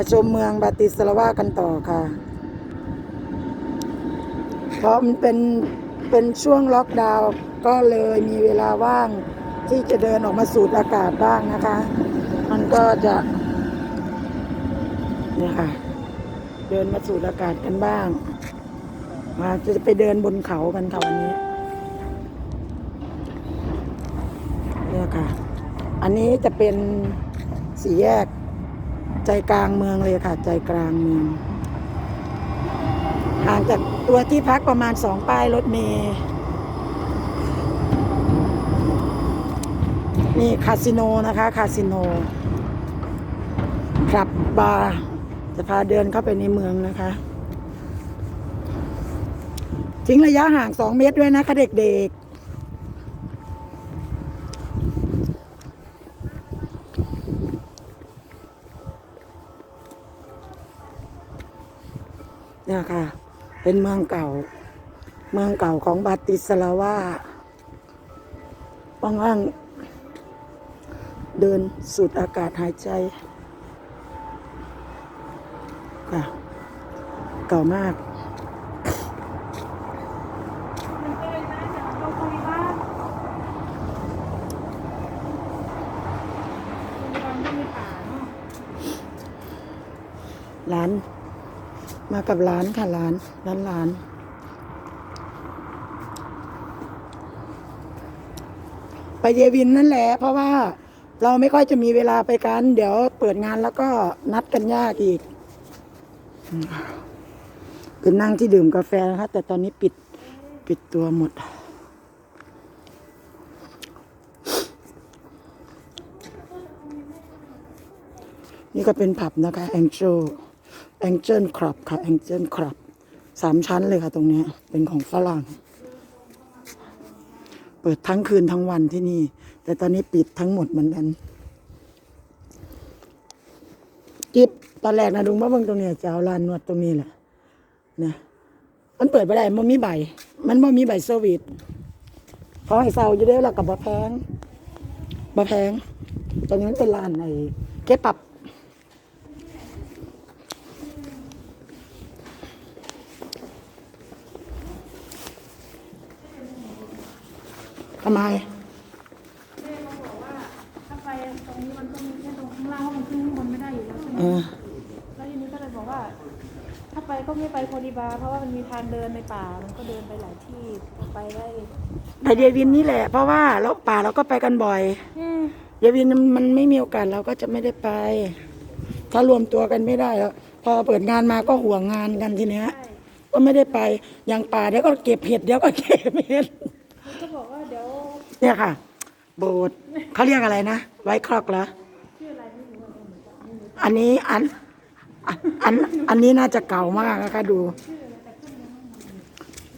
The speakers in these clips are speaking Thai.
มาชมเมืองบาติสลาวากันต่อค่ะ เพราะมันเป็นเป็นช่วงล็อกดาวน์ก็เลยมีเวลาว่างที่จะเดินออกมาสูดอากาศบ้างนะคะ มันก็จะเนี่ยค่ะ เดินมาสูดอากาศกันบ้าง มาจะไปเดินบนเขากันค่ะวันนี้เนี่ยค่ะ อันนี้จะเป็นสี่แยก ใจกลางเมืองเลยค่ะ ใจกลางเมืองห่างจากตัวที่พักประมาณสองป้ายรถเมล์นี่คาสิโนนะคะ คาสิโนคลับบาร์จะพาเดินเข้าไปในเมืองนะคะทิ้งระยะห่างสองเมตรด้วยนะคะเด็กๆ เนี่ยค่ะ เป็นเมืองเก่า เมืองเก่าของบาติสลาวาว่างๆเดินสูดอากาศหายใจค่ะเก่ามากร้าน มากับร้านค่ะร้านร้านร้านไปเยวินนั่นแหละ เพราะว่าเราไม่ค่อยจะมีเวลาไปกัน เดี๋ยวเปิดงานแล้วก็นัดกันยากอีกอืมคือนั่งที่ดื่มกาแฟนะคะ แต่ตอนนี้ปิดปิดตัวหมดนี่ก็เป็นผับนะคะแองโจ Angel Angel Club ค่ะ Angel Club สามชั้นเลยค่ะตรงนี้เป็นของฝรั่ง เปิดทั้งคืนทั้งวันที่นี่ แต่ตอนนี้ปิดทั้งหมดเหมือนกันจิบตอนแรกนะดุงมาเบิ่งตรงนี้จะเอาลานนวดตรงนี้แหละนะมันเปิดไปได้มันมีใบ มันบ่มีใบเซอร์วิสเขาให้เซาอยู่เด้อแล้วกับบ่แพงบ่แพงตอนนี้มันเป็นลานไอ้เก็บปรับ ทำไมแม่เขาบอกว่าถ้าไปตรงนี้มันก็มีแค่ตรงข้างล่างเพราะมันขึ้นข้างบนไม่ได้อยู่แล้วใช่ไหมเออแล้วทีนี้ก็เลยบอกว่า ถ้าไปก็ไม่ไปโพดีบาร์เพราะว่ามันมีทางเดินในป่า มันก็เดินไปหลายที่ไปได้ไปเยวินนี่แหละ เพราะว่าเราป่าเราก็ไปกันบ่อยอืมเยวินมันไม่มีโอกาสเราก็จะไม่ได้ไป ถ้ารวมตัวกันไม่ได้แล้วพอเปิดงานมาก็ห่วงงานกันทีเนี้ย ใช่ก็ไม่ได้ไปอย่างป่าเดี๋ยวก็เก็บเห็ดเดี๋ยวก็เก็บเห็ด มันก็บอกว่า เนี่ยค่ะ โบสถ์เขาเรียกอะไรนะ ไว้ครอกเหรออันนี้อันอันอันนี้น่าจะเก่ามากนะคะดู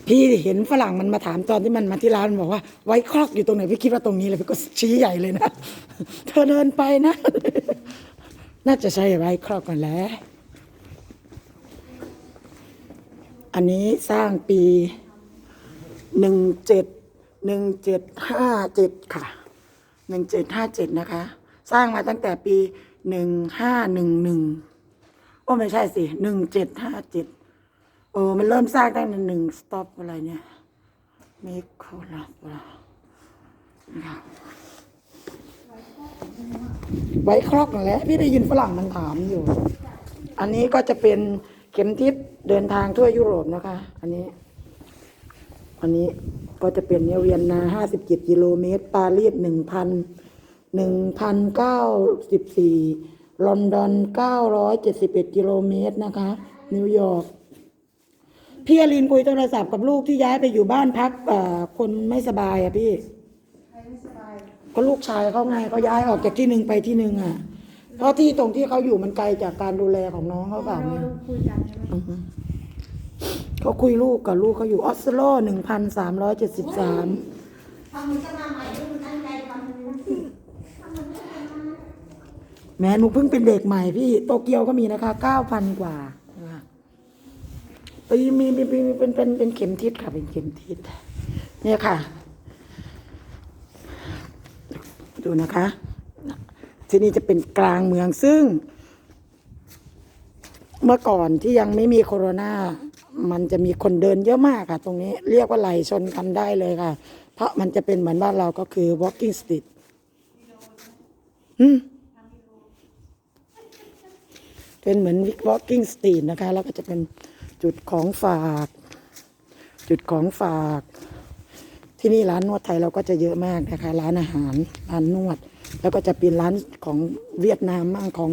พี่เห็นฝรั่งมันมาถามตอนที่มันมาที่ร้านมันบอกว่า ไว้ครอกอยู่ตรงไหนพี่คิดว่าตรงนี้เลยพี่ก็ชี้ใหญ่เลยนะเธอเดินไปนะ น่าจะใช่ไว้ครอกก่อนแล้วอันนี้สร้างปีหนึ่งเจ็ด หนึ่งเจ็ดห้าเจ็ดค่ะหนึ่งเจ็ดห้าเจ็ดนะคะ สร้างมาตั้งแต่ปีหนึ่งห้าหนึ่งหนึ่งโอ้ไม่ใช่สิหนึ่งเจ็ดห้าเจ็ดเออมันเริ่มสร้างตั้งแต่หนึ่งสต็อปอะไรเนี่ยเมคโคลาบราไว้ครอกนั่นแหละพี่ได้ยินฝรั่งมันถามอยู่ อันนี้ก็จะเป็นเข็มทิศเดินทางทั่วยุโรปนะคะ อันนี้ อันนี้ ก็จะเป็นเนี่ยเวียนนาห้าสิบเจ็ดกิโลเมตร ปารีสหนึ่งพันหนึ่งพันเก้าสิบสี่ลอนดอนเก้าร้อยเจ็ดสิบเอ็ดกิโลเมตรนะคะ นิวยอร์กพี่อลินคุยโทรศัพท์กับลูกที่ย้ายไปอยู่บ้านพักเอ่อคนไม่สบายอะพี่ก็ลูกชายเขาไงเขาย้ายออกจากที่หนึ่งไปที่หนึ่งอะเพราะที่ตรงที่เขาอยู่มันไกลจากการดูแลของน้องเขาเปล่าเราเนี่ย เขาคุยลูกกับลูกเขาอยู่ออสโลหนึ่งพันสามร้อยเจ็ดสิบสามแม่หนูเพิ่งเป็นเด็กใหม่พี่โตเกียวก็มีนะคะเก้าพันกว่านะคะเอ้ยมีมีมีมีเป็นเป็นเป็นเข็มทิศค่ะ เป็นเข็มทิศเนี่ยค่ะ ดูนะคะ ที่นี่จะเป็นกลางเมืองซึ่ง เมื่อก่อนที่ยังไม่มีโควิด มันจะมีคนเดินเยอะมากค่ะ ตรงนี้เรียกว่าไหลชนกันได้เลยค่ะ เพราะมันจะเป็นเหมือนบ้านเราก็คือ walking street เป็นเหมือน walking street นะคะ แล้วก็จะเป็นจุดของฝาก จุดของฝาก ที่นี่ร้านนวดไทยเราก็จะเยอะมากนะคะ ร้านอาหาร ร้านนวด แล้วก็จะเป็นร้านของเวียดนามมั่งของ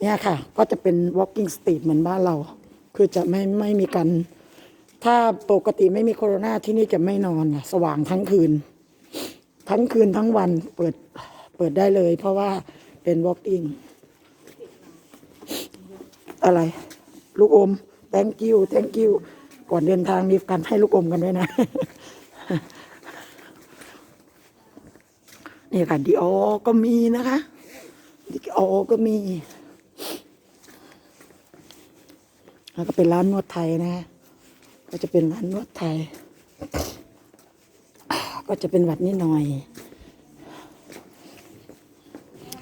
เนี่ยค่ะ ก็จะเป็น walking street เหมือนบ้านเรา คือจะไม่ไม่มีกัน ถ้าปกติไม่มีโคโรนาที่นี่จะไม่นอนสว่างทั้งคืน ทั้งคืนทั้งวันเปิดเปิดได้เลย เพราะว่าเป็น walking อะไร ลูกอม thank you thank you ก่อนเดินทางมีการให้ลูกอมกันด้วยนะ นี่ค่ะดีออก็มีนะคะดีออก็มี แล้วก็เป็นร้านนวดไทยนะก็จะเป็นร้านนวดไทย ก็จะเป็นหวัดนิดหน่อย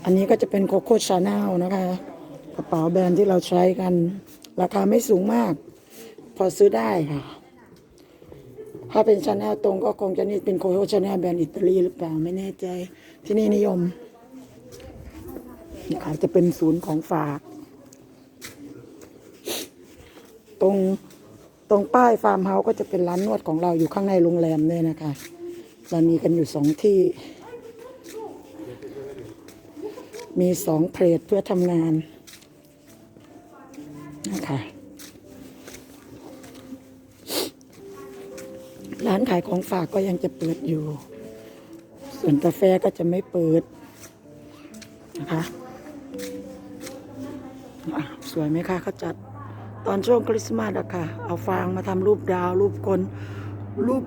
อันนี้ก็จะเป็นโคโค่ชาแนลนะคะ กระเป๋าแบรนด์ที่เราใช้กัน ราคาไม่สูงมาก พอซื้อได้ค่ะ ถ้าเป็นชาแนลตรงก็คงจะนี่เป็นโคโค่ชาแนลแบรนด์อิตาลีหรือเปล่าไม่แน่ใจที่นี่นิยมนี่ค่ะจะเป็นศูนย์ของฝาก ตรงตรงป้ายฟาร์มเฮาส์ก็จะเป็นร้านนวดของเราอยู่ข้างในโรงแรมด้วยนะคะ เรามีกันอยู่สองที่ มีสองเพลทเพื่อทำงานนะคะร้านขายของฝากก็ยังจะเปิดอยู่ ส่วนกาแฟก็จะไม่เปิดนะคะอะสวยไหมคะเขาจัด ตอนช่วงคริสต์มาสอะค่ะ เอาฟางมาทำรูปดาว รูปคนรูป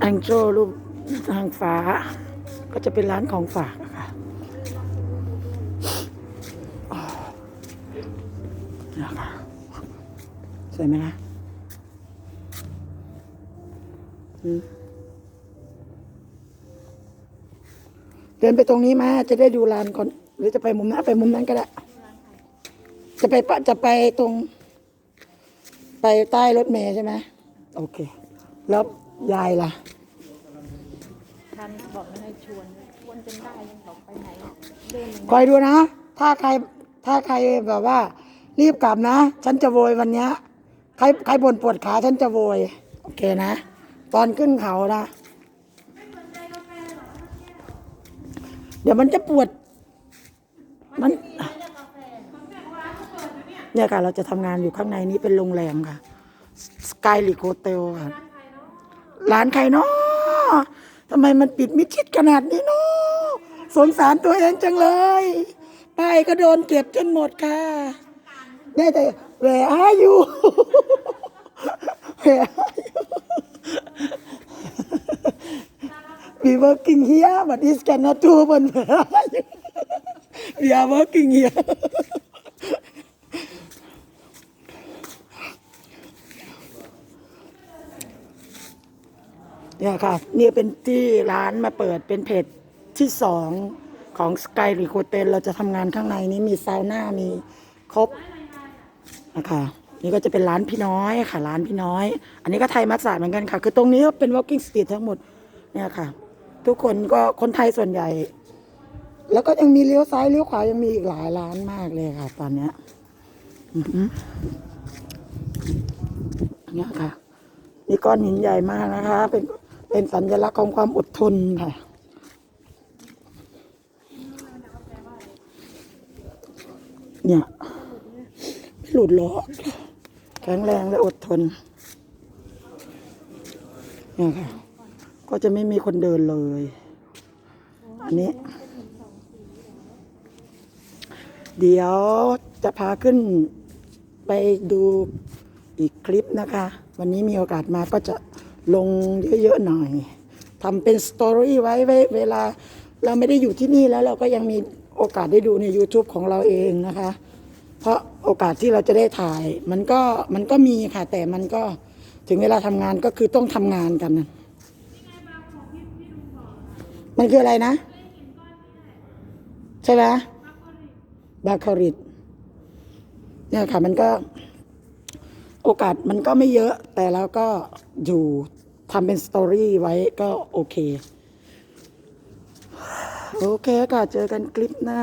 แองเจิลรูปทางฟ้า ก็จะเป็นร้านของฝากอะค่ะอ๋อนะคะสวยไหมคะเดินไปตรงนี้มาจะได้ดูลานก่อน หรือจะไปมุมนั้นไปมุมนั้นก็ได้ จะไปปะจะไปตรง ไปใต้รถเมย์ใช่ไหมโอเค แล้วยายล่ะทันบอกไม่ให้ชวน ชวนจนได้ยังบอกไปไหนเดินอย่างคอยดูนะ ถ้าใครถ้าใครแบบว่า รีบกลับนะ ฉันจะโวยวันเนี้ยใครใครบ่นปวดขาฉันจะโวย โอเคนะ ตอนขึ้นเขานะ เดี๋ยวมันจะปวด มัน เนี่ยค่ะ เราจะทำงานอยู่ข้างในนี้เป็นโรงแรมค่ะสกายลิโ h เทลค่ะ ร้านใครเนาะทำไมมันปิดมิดชิดขนาดนี้เนาะสงสารตัวเองจังเลยป้ายก็โดนเก็บจนหมดค่ะได้แต่ where are you where are you we working here but this cannot do but where are you we are working here เนี่ยค่ะนี่เป็นที่ร้านมาเปิดเป็นเพจที่สองของสกายรีโคเตนเราจะทำงานข้างในนี้มีซาวน่ามีครบนะคะนี่ก็จะเป็นร้านพี่น้อยค่ะ ร้านพี่น้อย อันนี้ก็ไทยมัสสาดเหมือนกันค่ะ คือตรงนี้ก็เป็น walking street ทั้งหมดเนี่ยค่ะ ทุกคนก็คนไทยส่วนใหญ่ แล้วก็ยังมีเลี้ยวซ้ายเลี้ยวขวายังมีอีกหลายร้านมากเลยค่ะ ตอนเนี้ยเนี่ยค่ะ นี่ก้อนหินใหญ่มากนะคะ เป็น เป็นสัญลักษณ์ของความอดทนค่ะเนี่ยไม่หลุดหรอกแข็งแรงและอดทนเนี่ยค่ะ ก็จะไม่มีคนเดินเลย อันนี้ เดี๋ยวจะพาขึ้นไปดูอีกคลิปนะคะ วันนี้มีโอกาสมาก็จะ ลงเยอะๆหน่อยทำเป็นสตอรี่ไว้ไว้เวลาเราไม่ได้อยู่ที่นี่แล้วเราก็ยังมีโอกาสได้ดูใน YouTube ของเราเองนะคะ เพราะโอกาสที่เราจะได้ถ่าย มันก็มันก็มีค่ะ แต่มันก็ถึงเวลาทำงานก็คือต้องทำงานกันนะมันคืออะไรนะ ใช่ไหมบาคาริตเนี่ยค่ะ มันก็ โอกาสมันก็ไม่เยอะ แต่เราก็อยู่ทำเป็นสตอรี่ไว้ก็โอเค โอเคค่ะ เจอกันคลิปหน้า